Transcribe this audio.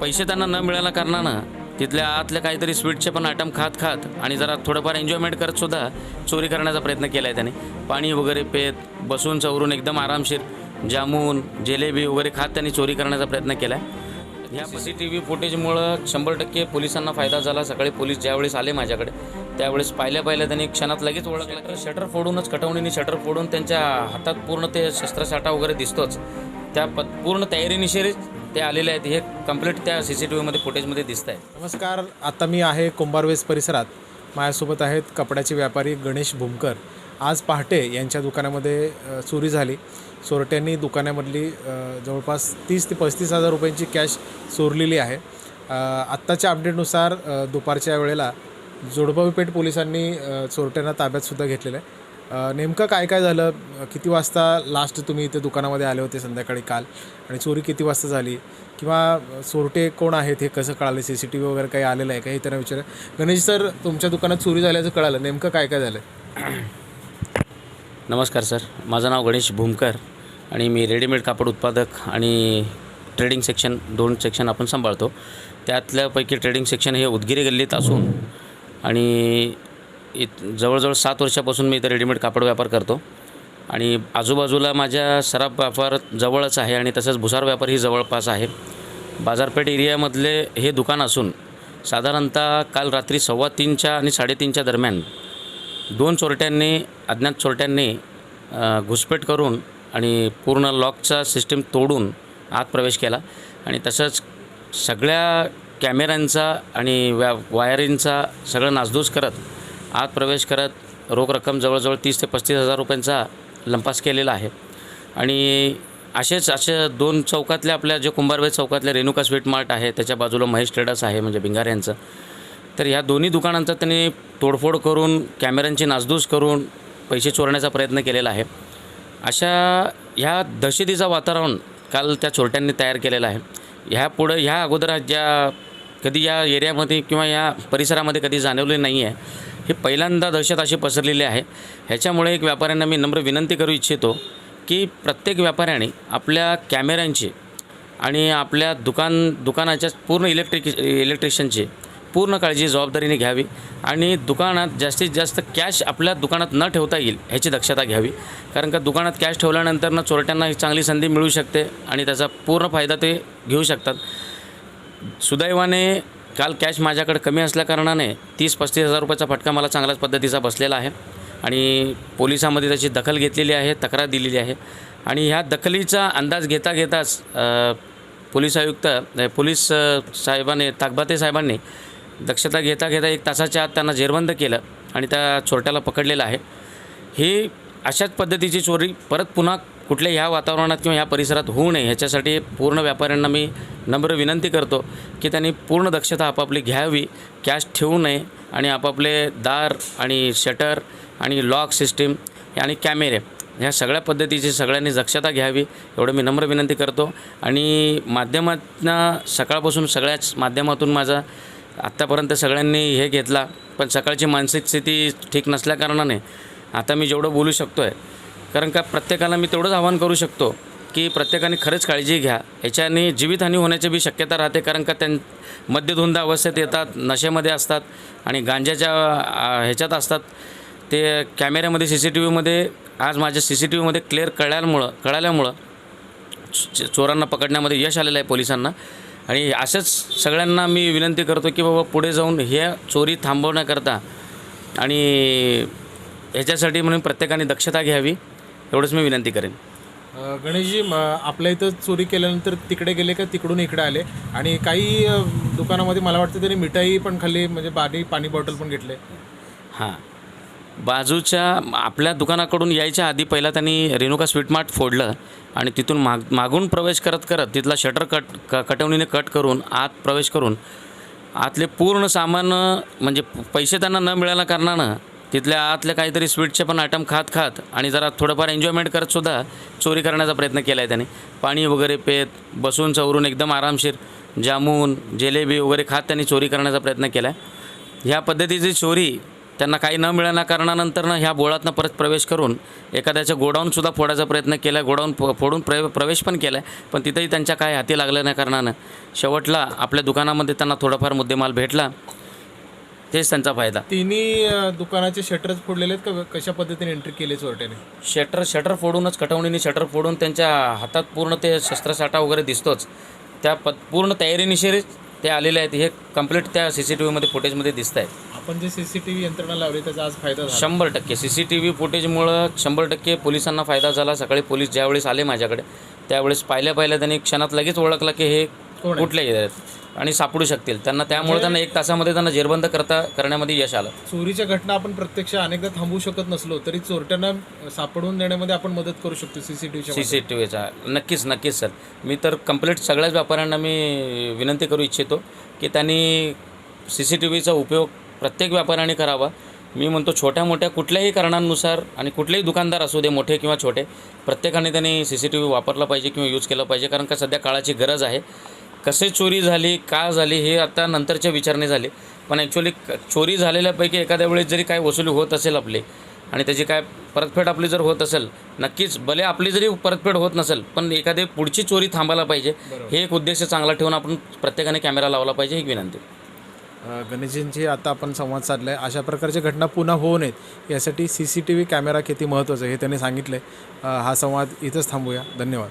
पैसे त्यांना न मिळाल्या कारणानं तिथल्या आतल्या काहीतरी स्वीटचे पण आयटम खात खात आणि जरा थोडंफार एन्जॉयमेंट करत सुद्धा चोरी करण्याचा प्रयत्न केला आहे त्याने. पाणी वगैरे पेत बसून चवरून एकदम आरामशीर जामून जिलेबी वगैरे खात त्यांनी चोरी करण्याचा प्रयत्न केला आहे ह्या सी सी टी व्ही फुटेजमुळं शंभर टक्के पोलिसांना फायदा झाला. सकाळी पोलीस ज्यावेळेस आले माझ्याकडे त्यावेळेस पाहिल्या पाहिल्या त्यांनी क्षणात लगेच ओळखलं. की शटर फोडूनच कटवणीने शटर फोडून त्यांच्या हातात पूर्ण ते शस्त्रसाठा वगैरे दिसतोच. त्या प पूर्ण तयारीनिशीर ते आलेले आहेत हे कंप्लीट त्या सी सी टी व्हीमध्ये फुटेजमध्ये दिसत आहे नमस्कार आता मी आहे कुंभारवेस परिसरात. माझ्यासोबत आहेत कपड्याचे व्यापारी गणेश भूमकर. आज पहाटे यांच्या दुकानामध्ये अ, चोरी झाली. चोरट्यांनी दुकानामधली अ, जवळपास तीस ते पस्तीस हजार रुपयांची कॅश चोरलेली आहे. अ, आत्ताच्या अपडेटनुसार अ, दुपारच्या वेळेला जोडबावीपेठ पोलिसांनी अ, चोरट्यांना ताब्यातसुद्धा घेतलेलं आहे. नेमकं काय काय झालं? किती वाजता लास्ट तुम्ही इथे दुकानामध्ये आले होते संध्याकाळी काल? आणि चोरी किती वाजता झाली? किंवा चोरटे कोण आहेत? हे कसं कळालं? सी सी टी व्ही वगैरे काही आलेलं आहे का? हे त्यांना विचार. गणेश सर तुमच्या दुकानात चोरी झाल्याचं कळालं. नेमकं काय काय झालं? नमस्कार सर. माझं नाव गणेश भूमकर आणि मी रेडीमेड कापड उत्पादक आणि ट्रेडिंग सेक्शन दोन सेक्शन आपण सांभाळतो. त्यातल्यापैकी ट्रेडिंग सेक्शन हे उदगिरी गल्लीत असून आणि इत जवळजवळ सात वर्षापासून मी इथं रेडीमेड कापड व्यापार करतो. आणि आजूबाजूला माझ्या सराफ व्यापार जवळच आहे आणि तसंच भुसार व्यापार ही जवळपास आहे. बाजारपेठ एरियामधले हे दुकान असून साधारणतः काल रात्री सव्वा तीनच्या आणि साडेतीनच्या दरम्यान दोन चोरट्यांनी अज्ञात चोरट्यांनी घुसपेट करून आणि पूर्ण लॉकचा सिस्टीम तोडून आत प्रवेश केला. आणि तसंच सगळ्या कॅमेऱ्यांचा आणि व्या वायरिंगचा सगळं नासधूस करत आत प्रवेश करत रोख रक्कम जवळजवळ तीस ते पस्तीस हजार रुपयांचा लंपास केलेला आहे. आणि असेच असे दोन चौकातल्या आपल्या जे कुंभारबाई चौकातल्या रेणुका स्वीट मार्ट आहे त्याच्या बाजूला महेश ट्रेडर्स आहे म्हणजे भिंगार यांचं. तर ह्या दोन्ही दुकानांचा त्यांनी तोडफोड करून कॅमेऱ्यांची नासधूस करून पैसे चोरण्याचा प्रयत्न केलेला आहे. अशा ह्या दहशतीचा वातावरण काल त्या चोरट्यांनी तयार केलेलं आहे. ह्या पुढं ह्या अगोदर ज्या कधी या एरियामध्ये किंवा या परिसरामध्ये कधी जाणवले नाही आहे हे पहिल्यांदा दहशत अशी पसरलेली आहे. ह्याच्यामुळे एक व्यापाऱ्यांना मी नम्र विनंती करू इच्छितो की प्रत्येक व्यापाऱ्याने आपल्या कॅमेऱ्यांची आणि आपल्या दुकान दुकानाच्या पूर्ण इलेक्ट्रिक इलेक्ट्रिशियनची पूर्ण काळजी जबाबदारीने घ्यावी आणि दुकानात जास्तीत जास्त कॅश आपल्या दुकानात न ठेवता येईल ह्याची दक्षता घ्यावी. कारण का दुकानात कॅश ठेवल्यानंतर ना चोरट्यांना ही चांगली संधी मिळू शकते आणि त्याचा पूर्ण फायदा ते घेऊ शकतात. सुदैवाने काल कॅश माझ्याकडे कमी असल्याकारणाने तीस पस्तीस हजार रुपयाचा फटका मला चांगल्याच पद्धतीचा बसलेला आहे. आणि पोलिसामध्ये त्याची दखल घेतलेली आहे तक्रार दिलेली आहे. आणि ह्या दखलीचा अंदाज घेता घेताच पोलीस आयुक्त पोलीस साहेबाने ताकबाते साहेबांनी दक्षता घेता घेता एक तासाच्या आत त्यांना जेरबंद केलं आणि त्या चोरट्याला पकडलेलं आहे. ही अशाच पद्धतीची चोरी परत पुन्हा कुठल्या ह्या वातावरणात किंवा ह्या परिसरात होऊ नये ह्याच्यासाठी पूर्ण व्यापाऱ्यांना मी नम्र विनंती करतो की त्यांनी पूर्ण दक्षता आपापली घ्यावी कॅश ठेवू नये आणि आपापले दार आणि शटर आणि लॉक सिस्टीम आणि कॅमेरे ह्या सगळ्या पद्धतीची सगळ्यांनी दक्षता घ्यावी एवढं मी नम्र विनंती करतो. आणि माध्यमातनं सकाळपासून सगळ्याच माध्यमातून माझा आत्तापर्यंत सगळ्यांनी हे घेतला पण सकाळची मानसिक स्थिती ठीक नसल्याकारणाने आता मी जेवढं बोलू शकतो आहे कारण का प्रत्येकाला मी तेवढंच आवाहन करू शकतो की प्रत्येकाने खरंच काळजी घ्या. याच्याने जीवितहानी होण्याची बी शक्यता राहते कारण का त्यां मद्यधुंद अवस्थेत येतात नशेमध्ये असतात आणि गांजाच्या ह्याच्यात असतात. ते कॅमेऱ्यामध्ये सी सी टी व्हीमध्ये आज माझ्या सी सी टी व्हीमध्ये क्लिअर कळल्यामुळं कळाल्यामुळं च- चोरांना पकडण्यामध्ये यश आलेलं आहे पोलिसांना. आणि असंच सगळ्यांना मी विनंती करतो की बाबा पुढे जाऊन हे चोरी थांबवण्याकरता आणि ह्याच्यासाठी म्हणून प्रत्येकाने दक्षता घ्यावी. एवढंच मी विनंती करेन. अ, गणेशजी म, आपल्या इथं चोरी केल्यानंतर तिकडे गेले का तिकडून इकडे आले? आणि काही अ, दुकानामध्ये मला वाटतं त्यांनी मिठाई पण खाल्ली म्हणजे पाणी पाणी बॉटल पण घेतले. हां. बाजूच्या आपल्या दुकानाकडून यायच्या आधी पहिला त्यांनी रेणुका स्वीट मार्ट फोडलं आणि तिथून माग मागून प्रवेश करत करत तिथला शटर कट क कटवणीने कट करून आत प्रवेश करून आतले पूर्ण सामान म्हणजे पैसे त्यांना न मिळाल्या कारणानं तिथल्या आतले काहीतरी स्वीटचे पण आयटम खात खात आणि जरा थोडंफार एन्जॉयमेंट करतसुद्धा चोरी करण्याचा प्रयत्न केला आहे त्याने. पाणी वगैरे पेत बसून चवरून एकदम आरामशीर जामून जिलेबी वगैरे खात त्यांनी चोरी करण्याचा प्रयत्न केला आहे ह्या पद्धतीची चोरी त्यांना काही न मिळण्या कारणानंतरनं ह्या बोळातनं परत प्रवेश करून एखाद्याचं गोडाऊनसुद्धा फोडायचा प्रयत्न केला गोडाऊन फोडून प्र प्रवेश पण केला आहे पण तिथेही त्यांच्या काय हाती लागल्या नाही कारणानं. शेवटला आपल्या दुकानामध्ये त्यांना थोडाफार मुद्देमाल भेटला. तेच त्यांचा फायदा. तिन्ही अ, दुकानाचे शटरच फोडलेले आहेत का? कशा पद्धतीने एंट्री केली चोरट्याने शटर शटर फोडूनच कटवणीने शटर फोडून त्यांच्या हातात पूर्ण ते शस्त्रसाठा वगैरे दिसतोच. त्या प पूर्ण तयारीनिशीर ते आलेले आहेत. हे कंप्लीट त्या सी सी टी व्हीमध्ये फुटेजमध्ये दिसत आहे आपण जे सी सी टी व्ही यंत्रणा लावली त्याचा आज फायदा झाला. शंभर टक्के. सी सी टी व्ही फुटेजमुळं शंभर टक्के पोलिसांना फायदा झाला. सकाळी पोलीस ज्यावेळेस आले माझ्याकडे त्यावेळेस पाहिल्या पाहिल्या त्यांनी क्षणात लगेच ओळखलं की हे कोण आहे? कुठले आहेत? आणि सापडू शकतील. त्यांना त्यामुळे त्यांना एक तासामध्ये त्यांना जेरबंद करता करण्यामध्ये यश आलं. चोरीच्या घटना आपण प्रत्यक्ष अनेकदा थांबवू शकत नसलो तरी चोरट्यांना सापडवून देण्यामध्ये आपण मदत करू शकतो सी सीसीटीव्हीच्या सी टी व्हीचा नक्कीच नक्कीच सर. मी तर कंप्लीट सगळ्याच व्यापाऱ्यांना मी विनंती करू इच्छितो की त्यांनी सी सी टी व्हीचा उपयोग प्रत्येक व्यापाऱ्याने करावा. मी म्हणतो छोट्या मोठ्या कुठल्याही कारणांनुसार आणि कुठलेही दुकानदार असू दे मोठे किंवा छोटे प्रत्येकाने त्यांनी सी सी टी व्ही वापरला पाहिजे किंवा यूज केलं पाहिजे कारण का सध्या काळाची गरज आहे. कसे चोरी झाली का झाली हे आता नंतरच्या विचारणे झाले. पण ॲक्च्युली चोरी झालेल्यापैकी एखाद्या वेळेस जरी काय वसुली होत असेल आपली आणि त्याची काय परतफेड आपली जर होत असेल नक्कीच भले आपली जरी परतफेड होत नसेल पण एखादी पुढची चोरी थांबायला पाहिजे हे एक उद्देश चांगला ठेवून आपण प्रत्येकाने कॅमेरा लावला पाहिजे ही विनंती. गणेशजींची आता आपण संवाद साधला आहे अशा प्रकारच्या घटना पुन्हा होऊ नयेत यासाठी C C T V camera किती महत्त्वाचा आहे हे त्यांनी सांगितलं आहे हा संवाद इथंच थांबूया. धन्यवाद.